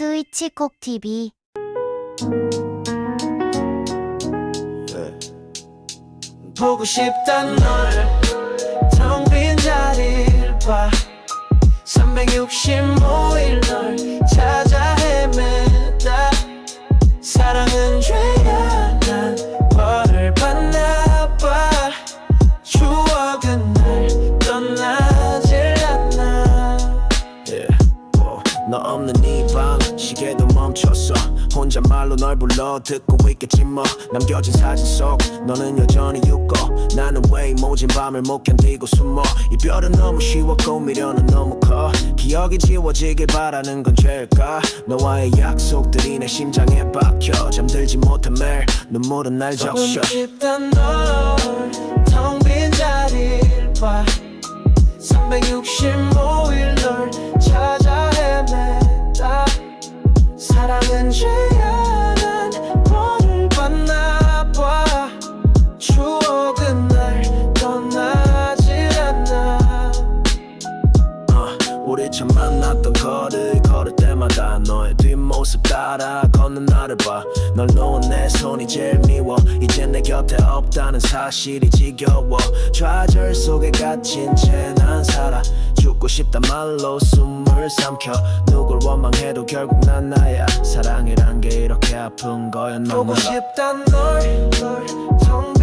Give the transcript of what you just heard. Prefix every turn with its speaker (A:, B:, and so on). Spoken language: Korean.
A: 스위치콕 TV
B: 네. 보고 싶단 널 너 없는 이 방 시계도 멈췄어. 혼잣말로 널 불러 듣고 있겠지 뭐. 남겨진 사진 속 너는 여전히 웃고 나는 왜 모진 밤을 못 견디고 숨어. 이별은 너무 쉬웠고 미련은 너무 커. 기억이 지워지길 바라는 건 죄일까? 너와의 약속들이 내 심장에 박혀 잠들지 못한 매일 눈물은 날 적셔. 싶단 널텅빈 자리를 봐. 365 우리 처음 만났던 거리 걸을 때마다 너의 뒷모습 따라 걷는 나를 봐널 놓은 내 손이 제일 미워 이제 내 곁에 없다는 사실이 지겨워 좌절 속에 갇힌 채 난 살아 죽고 싶단 말로 숨을 삼켜 누굴 원망해도 결국 난 나야 사랑이란 게 이렇게 아픈 거였나 보고 싶단 365일 널